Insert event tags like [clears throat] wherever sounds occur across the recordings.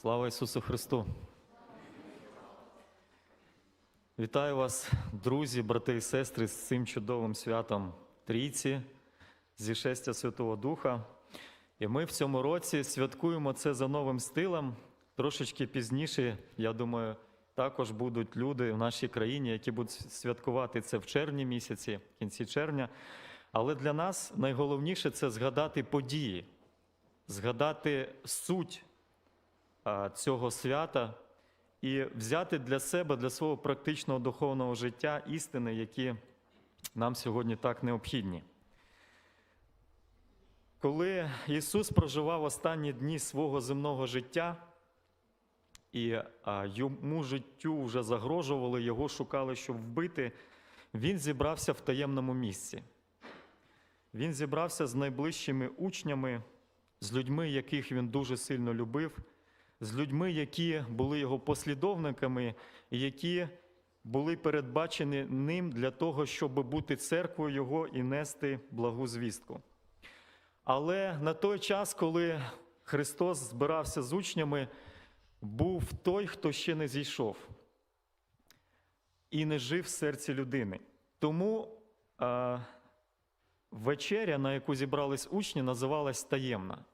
Слава Ісусу Христу! Вітаю вас, друзі, брати і сестри, з цим чудовим святом Трійці, зішестя Святого Духа. І ми в цьому році святкуємо це за новим стилем. Трошечки пізніше, я думаю, також будуть люди в нашій країні, які будуть святкувати це в червні місяці, в кінці червня. Але для нас найголовніше це згадати події, згадати суть цього свята і взяти для себе, для свого практичного духовного життя істини, які нам сьогодні так необхідні. Коли Ісус проживав останні дні свого земного життя, і йому життю вже загрожували, його шукали, щоб вбити, він зібрався в таємному місці. Він зібрався з найближчими учнями, з людьми, яких він дуже сильно любив, з людьми, які були його послідовниками, які були передбачені ним для того, щоб бути церквою Його і нести благу звістку. Але на той час, коли Христос збирався з учнями, був той, хто ще не зійшов і не жив в серці людини. Тому а, вечеря, на яку зібрались учні, називалась таємна.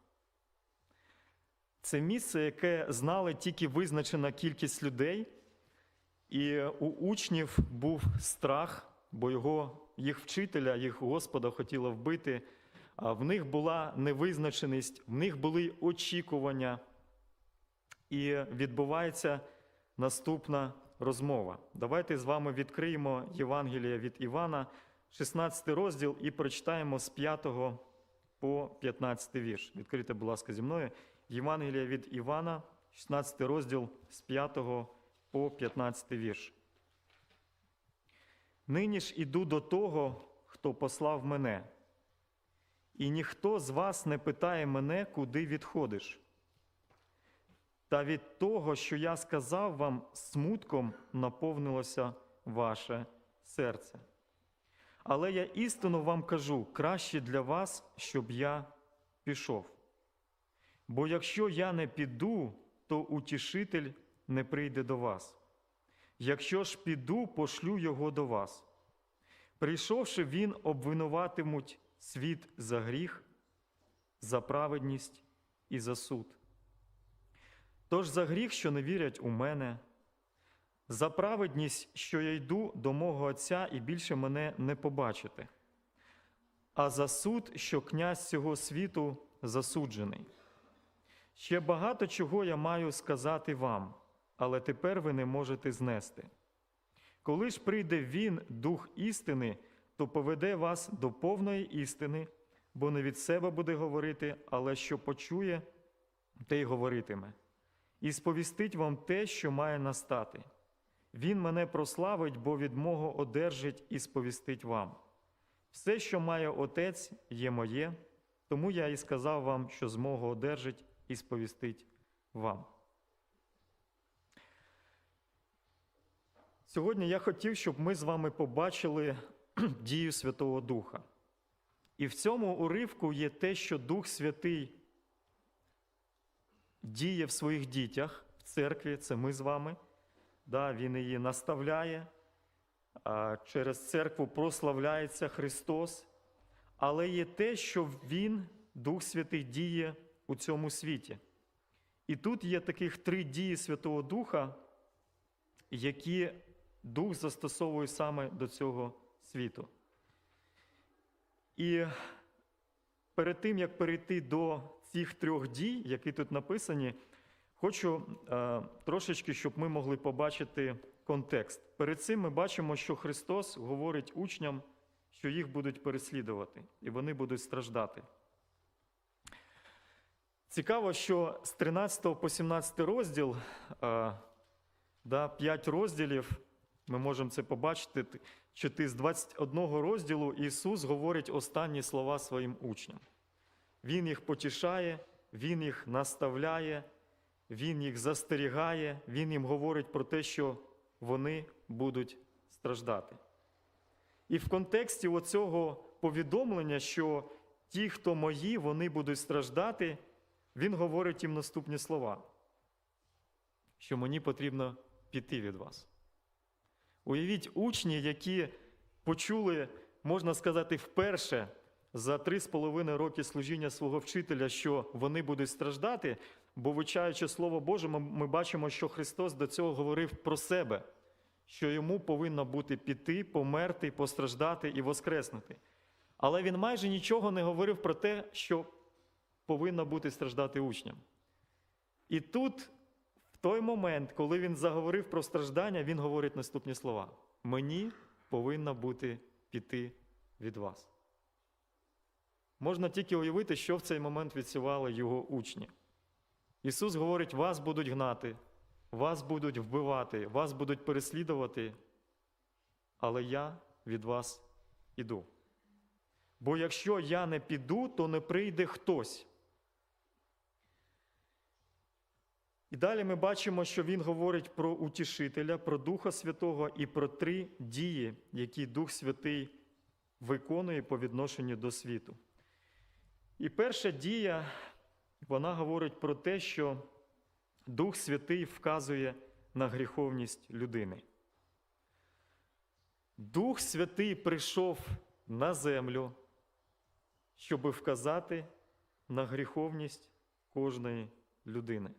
Це місце, яке знали тільки визначена кількість людей, і у учнів був страх, бо його, їх вчителя, їх Господа хотіла вбити. А в них була невизначеність, в них були очікування. І відбувається наступна розмова. Давайте з вами відкриємо Євангеліє від Івана, 16 розділ, і прочитаємо з 5 по 15 вірш. Відкрийте, будь ласка, зі мною. Євангелія від Івана, 16 розділ з 5 по 15 вірш. Нині ж іду до того, хто послав мене, і ніхто з вас не питає мене, куди відходиш. Та від того, що я сказав вам, смутком наповнилося ваше серце. Але я істину вам кажу, краще для вас, щоб я пішов. Бо якщо я не піду, то утішитель не прийде до вас. Якщо ж піду, пошлю його до вас. Прийшовши, він обвинуватимуть світ за гріх, за праведність і за суд. Тож за гріх, що не вірять у мене, за праведність, що я йду до мого Отця і більше мене не побачите, а за суд, що князь цього світу засуджений. Ще багато чого я маю сказати вам, але тепер ви не можете знести. Коли ж прийде Він, Дух істини, то поведе вас до повної істини, бо не від себе буде говорити, але що почує, те й говоритиме, і сповістить вам те, що має настати. Він мене прославить, бо від мого одержить і сповістить вам. Все, що має Отець, є моє, тому я і сказав вам, що з мого одержить і сповістить вам. Сьогодні я хотів, щоб ми з вами побачили [clears throat] дію Святого Духа. І в цьому уривку є те, що Дух Святий діє в своїх дітях в церкві, це ми з вами. Да, Він її наставляє, через церкву прославляється Христос. Але є те, що Він, Дух Святий, діє у цьому світі. І тут є таких три дії Святого Духа, які Дух застосовує саме до цього світу. І перед тим, як перейти до цих трьох дій, які тут написані, хочу е, трошечки, щоб ми могли побачити контекст. Перед цим ми бачимо, що Христос говорить учням, що їх будуть переслідувати, і вони будуть страждати. Цікаво, що з 13 по 17 розділ, е, да, 5 розділів, ми можемо це побачити, що ти з 21 розділу Ісус говорить останні слова своїм учням. Він їх потішає, Він їх наставляє, Він їх застерігає, Він їм говорить про те, що вони будуть страждати. І в контексті оцього повідомлення, що ті, хто мої, вони будуть страждати, він говорить їм наступні слова. що мені потрібно піти від вас. Уявіть учні, які почули, можна сказати, вперше за три з половиною роки служіння свого вчителя, що вони будуть страждати, бо вивчаючи Слово Боже, ми, бачимо, що Христос до цього говорив про себе, що йому повинно бути піти, померти, постраждати і воскреснути. Але він майже нічого не говорив про те, що повинно бути страждати учням. І тут, в той момент, коли він заговорив про страждання, він говорить наступні слова: Мені повинно бути піти від вас. Можна тільки уявити, що в цей момент відсівали його учні. Ісус говорить: вас будуть гнати, вас будуть вбивати, вас будуть переслідувати, але я від вас іду. Бо якщо я не піду, то не прийде хтось. І далі ми бачимо, що він говорить про утішителя, про Духа Святого і про три дії, які Дух Святий виконує по відношенню до світу. І перша дія, вона говорить про те, що Дух Святий вказує на гріховність людини. Дух Святий прийшов на землю, щоб вказати на гріховність кожної людини.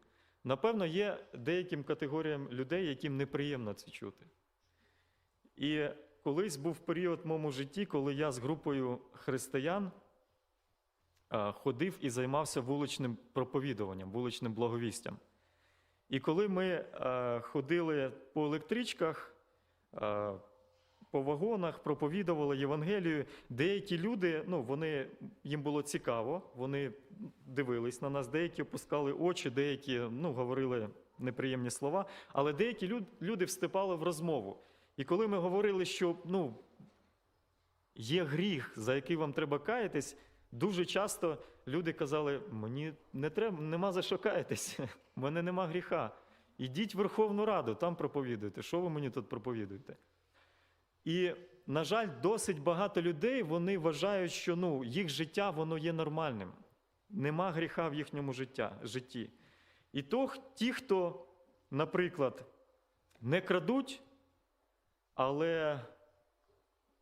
Напевно, є деяким категоріям людей, яким неприємно це чути. І колись був період в моєму житті, коли я з групою християн ходив і займався вуличним проповідуванням, вуличним благовістям. І коли ми ходили по електричках, по вагонах, проповідували Євангелію, деякі люди, ну, вони, їм було цікаво, вони дивились на нас, деякі опускали очі, деякі ну, говорили неприємні слова, але деякі люд, люди вступали в розмову. І коли ми говорили, що ну, є гріх, за який вам треба каятись, дуже часто люди казали: мені не треба, нема за що каятись, [laughs] в мене нема гріха. Ідіть в Верховну Раду, там проповідуйте. Що ви мені тут проповідуєте? І, на жаль, досить багато людей вони вважають, що ну, їх життя воно є нормальним. Нема гріха в їхньому життя, житті. І то ті, хто, наприклад, не крадуть, але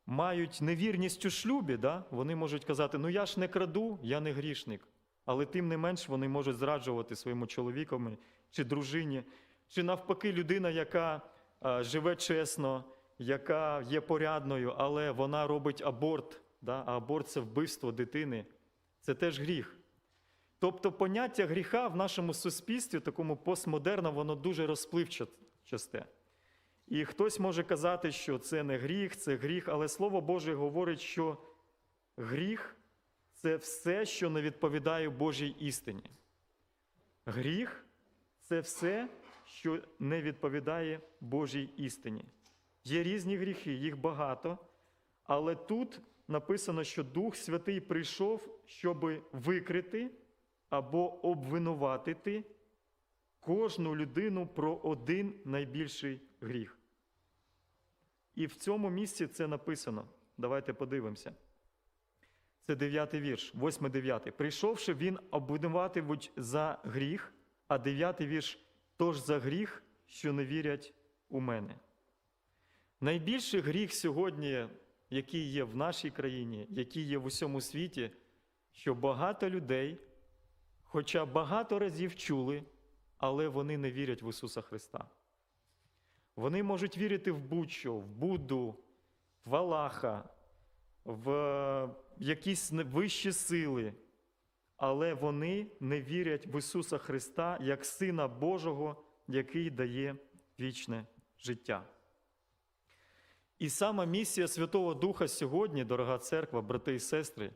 мають невірність у шлюбі, да? вони можуть казати, ну я ж не краду, я не грішник. Але тим не менш вони можуть зраджувати своєму чоловікові чи дружині, чи навпаки, людина, яка а, живе чесно, яка є порядною, але вона робить аборт, да? а аборт це вбивство дитини, це теж гріх. Тобто поняття гріха в нашому суспільстві, такому постмодерному, воно дуже розпливчасте. І хтось може казати, що це не гріх, це гріх, але Слово Боже говорить, що гріх це все, що не відповідає Божій істині. Гріх це все, що не відповідає Божій істині. Є різні гріхи, їх багато, але тут написано, що Дух Святий прийшов, щоб викрити або обвинуватити кожну людину про один найбільший гріх. І в цьому місці це написано. Давайте подивимося. Це дев'ятий вірш, восьмий дев'ятий. Прийшовши, він обвинуватимуть за гріх, а дев'ятий вірш тож за гріх, що не вірять у мене. Найбільший гріх сьогодні, який є в нашій країні, який є в усьому світі, що багато людей, хоча багато разів чули, але вони не вірять в Ісуса Христа. Вони можуть вірити в будь-що, в Будду, в Аллаха, в якісь вищі сили, але вони не вірять в Ісуса Христа як Сина Божого, який дає вічне життя. І сама місія Святого Духа сьогодні, дорога церква, брати і сестри,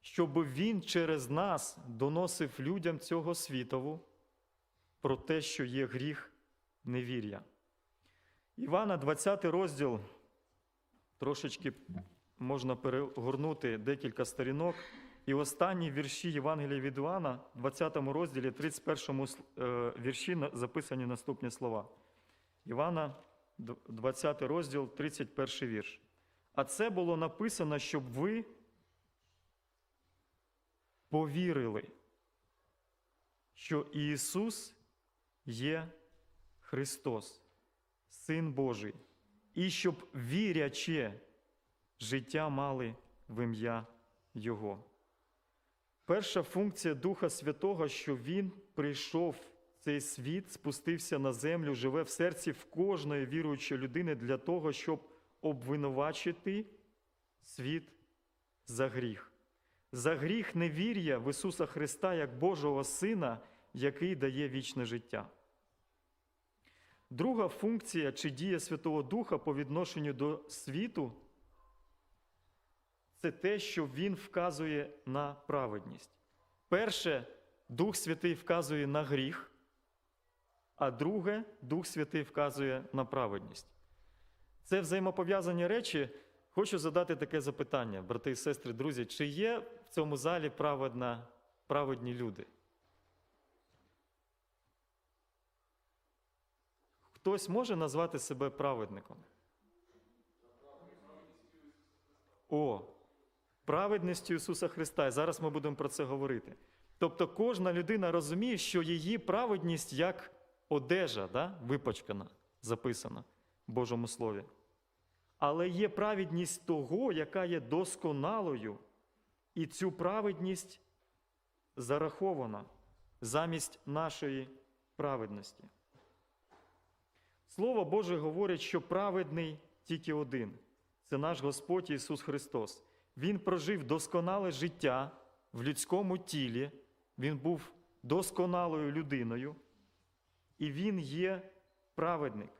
щоб Він через нас доносив людям цього світову про те, що є гріх невір'я. Івана, 20 розділ, трошечки можна перегорнути декілька сторінок. І останні вірші Євангелія від Івана, 20 розділі, 31 вірші записані наступні слова. Івана, 20 розділ, 31 вірш. А це було написано, щоб ви повірили, що Ісус є Христос, Син Божий, і щоб віряче життя мали в ім'я Його. Перша функція Духа Святого, що Він прийшов цей світ, спустився на землю, живе в серці в кожної віруючої людини для того, щоб обвинувачити світ за гріх. За гріх невір'я в Ісуса Христа як Божого Сина, який дає вічне життя. Друга функція чи дія Святого Духа по відношенню до світу це те, що Він вказує на праведність. Перше, Дух Святий вказує на гріх, а друге, Дух Святий вказує на праведність. Це взаємопов'язані речі. Хочу задати таке запитання, брати і сестри, друзі, чи є в цьому залі праведна, праведні люди? Хтось може назвати себе праведником? О, праведністю Ісуса Христа. І зараз ми будемо про це говорити. Тобто кожна людина розуміє, що її праведність як одежа, да? випачкана, записана в Божому Слові. Але є праведність того, яка є досконалою, і цю праведність зарахована замість нашої праведності. Слово Боже говорить, що праведний тільки один це наш Господь Ісус Христос. Він прожив досконале життя в людському тілі, Він був досконалою людиною, і Він є праведник.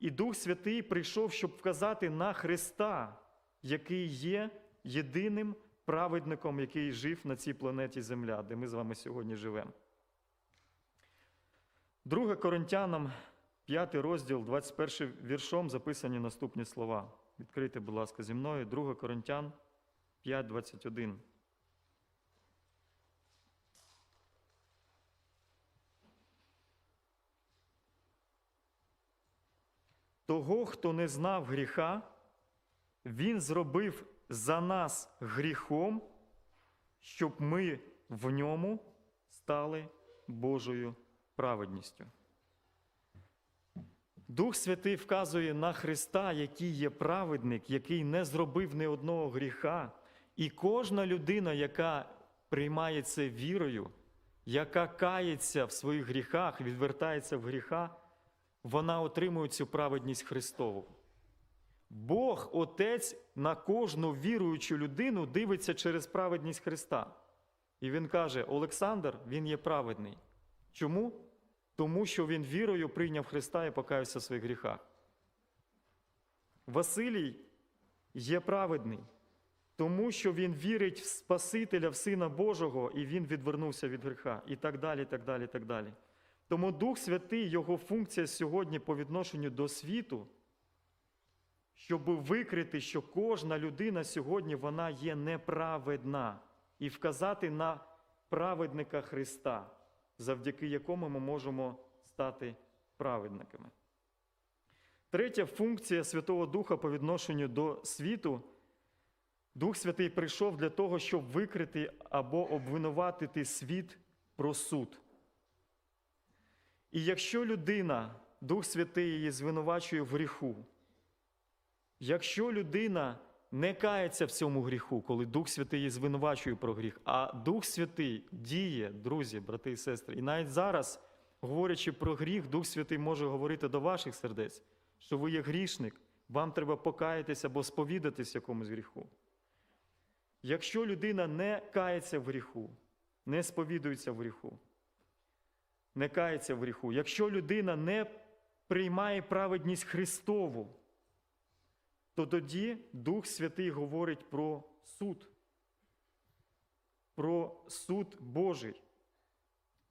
І Дух Святий прийшов, щоб вказати на Христа, який є єдиним праведником, який жив на цій планеті Земля, де ми з вами сьогодні живемо. 2 Коринтянам, 5 розділ, 21 віршом записані наступні слова. Відкрийте, будь ласка, зі мною 2 Коринтян 5, 21. Того, хто не знав гріха, Він зробив за нас гріхом, щоб ми в ньому стали Божою праведністю. Дух Святий вказує на Христа, який є праведник, який не зробив ні одного гріха. І кожна людина, яка приймає це вірою, яка кається в своїх гріхах, відвертається в гріха, вона отримує цю праведність Христову. Бог, Отець, на кожну віруючу людину дивиться через праведність Христа. І Він каже: Олександр, він є праведний. Чому? Тому що він вірою прийняв Христа і покаявся в своїх гріхах. Василій є праведний, тому що він вірить в Спасителя, в Сина Божого, і він відвернувся від гріха. І так далі, так далі, так далі. Тому Дух Святий, його функція сьогодні по відношенню до світу, щоб викрити, що кожна людина сьогодні вона є неправедна, і вказати на праведника Христа, завдяки якому ми можемо стати праведниками. Третя функція Святого Духа по відношенню до світу. Дух Святий прийшов для того, щоб викрити або обвинуватити світ про суд. І якщо людина, Дух Святий її звинувачує в гріху, якщо людина не кається в цьому гріху, коли Дух Святий її звинувачує про гріх, а Дух Святий діє, друзі, брати і сестри, і навіть зараз, говорячи про гріх, Дух Святий може говорити до ваших сердець, що ви є грішник, вам треба покаятися або сповідатись якомусь гріху. Якщо людина не кається в гріху, не сповідується в гріху, не кається в гріху, якщо людина не приймає праведність Христову, то тоді Дух Святий говорить про суд, про суд Божий.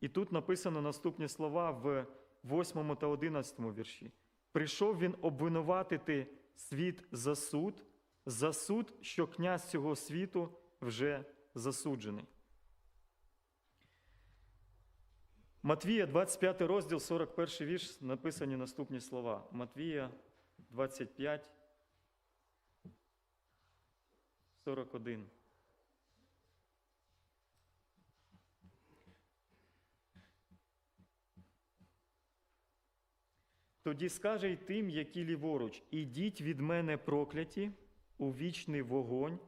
І тут написано наступні слова в 8 та 11 вірші. Прийшов він обвинуватити світ за суд, за суд, що князь цього світу вже засуджений. Матвія, 25 розділ, 41 вірш, написані наступні слова. Матвія 25, 41. Тоді скаже й тим, які ліворуч, ідіть від мене прокляті у вічний вогонь,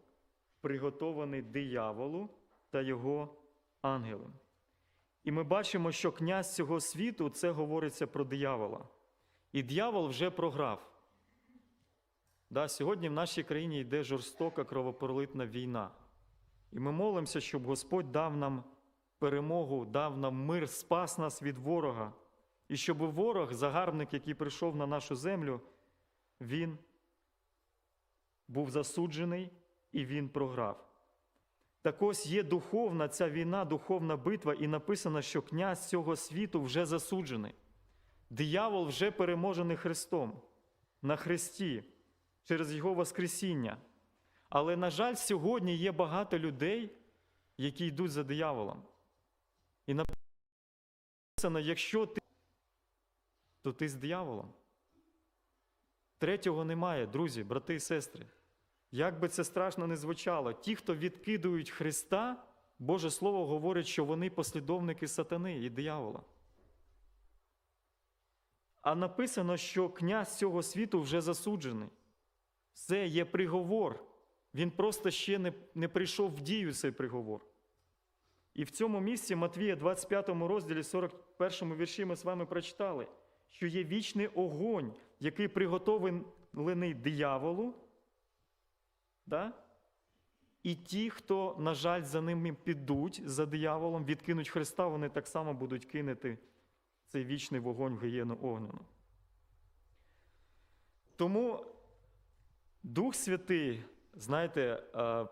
приготований дияволу та його ангелам. І ми бачимо, що князь цього світу це говориться про диявола. І диявол вже програв. Да, сьогодні в нашій країні йде жорстока кровопролитна війна. І ми молимося, щоб Господь дав нам перемогу, дав нам мир, спас нас від ворога. І щоб ворог, загарбник, який прийшов на нашу землю, він був засуджений і він програв. Так ось є духовна ця війна, духовна битва, і написано, що князь цього світу вже засуджений. Диявол вже переможений Христом на Христі через Його Воскресіння. Але, на жаль, сьогодні є багато людей, які йдуть за дияволом. І написано, якщо ти, то ти з дияволом. Третього немає, друзі, брати і сестри. Як би це страшно не звучало, ті, хто відкидують Христа, Боже Слово говорить, що вони послідовники сатани і диявола. А написано, що князь цього світу вже засуджений. Це є приговор. Він просто ще не, не прийшов в дію цей приговор. І в цьому місці Матвія, 25 розділі, 41 вірші, ми з вами прочитали, що є вічний огонь, який приготовлений дияволу. Да? І ті, хто, на жаль, за ними підуть за дияволом, відкинуть Христа, вони так само будуть кинути цей вічний вогонь в гієну огняну. Тому Дух Святий, знаєте, е,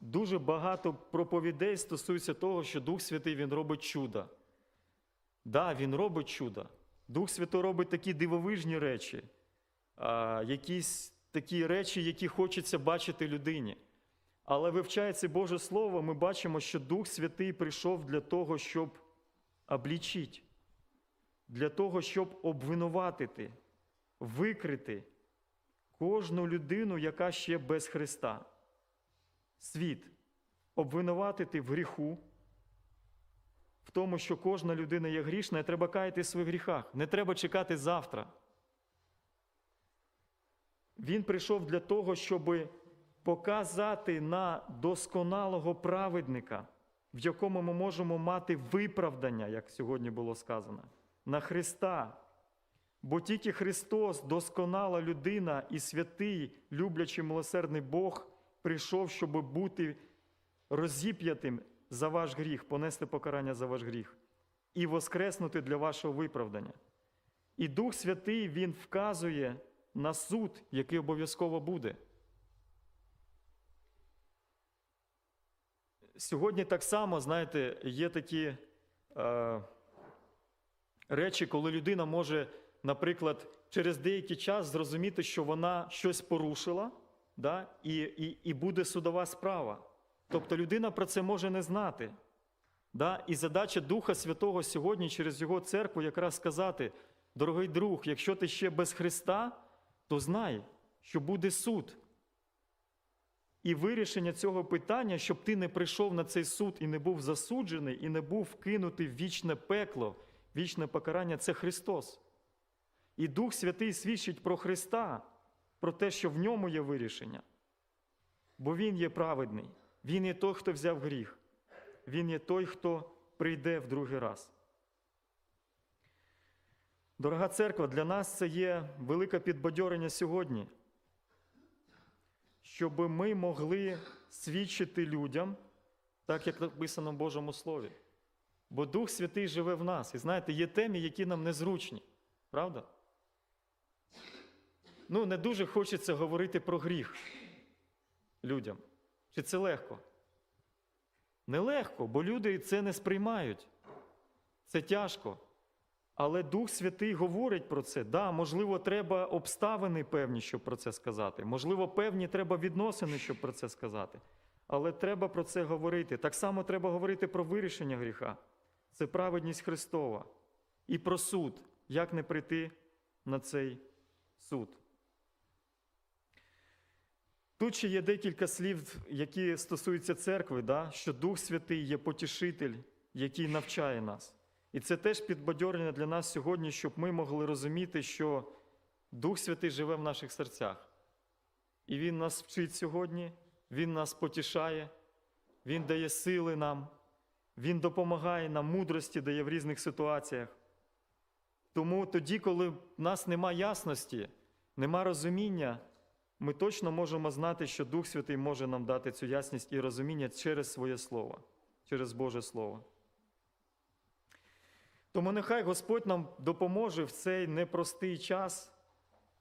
дуже багато проповідей стосується того, що Дух Святий Він робить чуда. Да, Він робить чуда. Дух Святий робить такі дивовижні речі, якісь такі речі, які хочеться бачити людині. Але вивчається Боже Слово, ми бачимо, що Дух Святий прийшов для того, щоб облічити, для того, щоб обвинуватити, викрити кожну людину, яка ще без Христа. Світ обвинуватити в гріху, в тому, що кожна людина є грішна, і треба каяти в своїх гріхах. Не треба чекати завтра. Він прийшов для того, щоб показати на досконалого праведника, в якому ми можемо мати виправдання, як сьогодні було сказано, на Христа. Бо тільки Христос, досконала людина і святий, люблячий милосердний Бог, прийшов, щоб бути розіп'ятим за ваш гріх, понести покарання за ваш гріх і воскреснути для вашого виправдання. І Дух Святий Він вказує на суд, який обов'язково буде. Сьогодні так само, знаєте, є такі е, речі, коли людина може, наприклад, через деякий час зрозуміти, що вона щось порушила, да, і, і, і буде судова справа. Тобто людина про це може не знати. Да? І задача Духа Святого сьогодні через Його церкву якраз сказати: дорогий друг, якщо ти ще без Христа, то знай, що буде суд. І вирішення цього питання, щоб ти не прийшов на цей суд і не був засуджений, і не був вкинутий в вічне пекло, вічне покарання це Христос. І Дух Святий свідчить про Христа, про те, що в ньому є вирішення. Бо Він є праведний, Він є той, хто взяв гріх, Він є той, хто прийде в другий раз. Дорога церква, для нас це є велике підбадьорення сьогодні, щоб ми могли свідчити людям, так як написано в Божому Слові. Бо Дух Святий живе в нас. І знаєте, є теми, які нам незручні, правда? Ну, не дуже хочеться говорити про гріх людям. Чи це легко? Нелегко, бо люди це не сприймають. Це тяжко. Але Дух Святий говорить про це. Да, можливо, треба обставини певні, щоб про це сказати. Можливо, певні треба відносини, щоб про це сказати. Але треба про це говорити. Так само треба говорити про вирішення гріха. Це праведність Христова. І про суд, як не прийти на цей суд. Тут ще є декілька слів, які стосуються церкви, да? що Дух Святий є потішитель, який навчає нас. І це теж підбадьорення для нас сьогодні, щоб ми могли розуміти, що Дух Святий живе в наших серцях. І Він нас вчить сьогодні, Він нас потішає, Він дає сили нам, Він допомагає нам, мудрості дає в різних ситуаціях. Тому тоді, коли в нас нема ясності, нема розуміння, ми точно можемо знати, що Дух Святий може нам дати цю ясність і розуміння через своє Слово, через Боже Слово. Тому нехай Господь нам допоможе в цей непростий час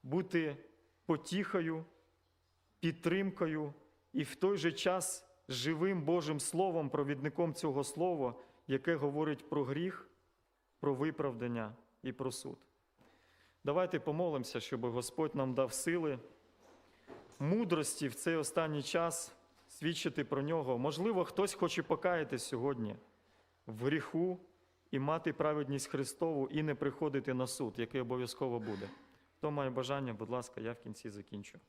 бути потіхою, підтримкою і в той же час живим Божим Словом, провідником цього Слова, яке говорить про гріх, про виправдання і про суд. Давайте помолимося, щоб Господь нам дав сили, мудрості в цей останній час свідчити про нього. Можливо, хтось хоче покаятись сьогодні в гріху і мати праведність Христову і не приходити на суд, який обов'язково буде. Хто має бажання, будь ласка, я в кінці закінчу.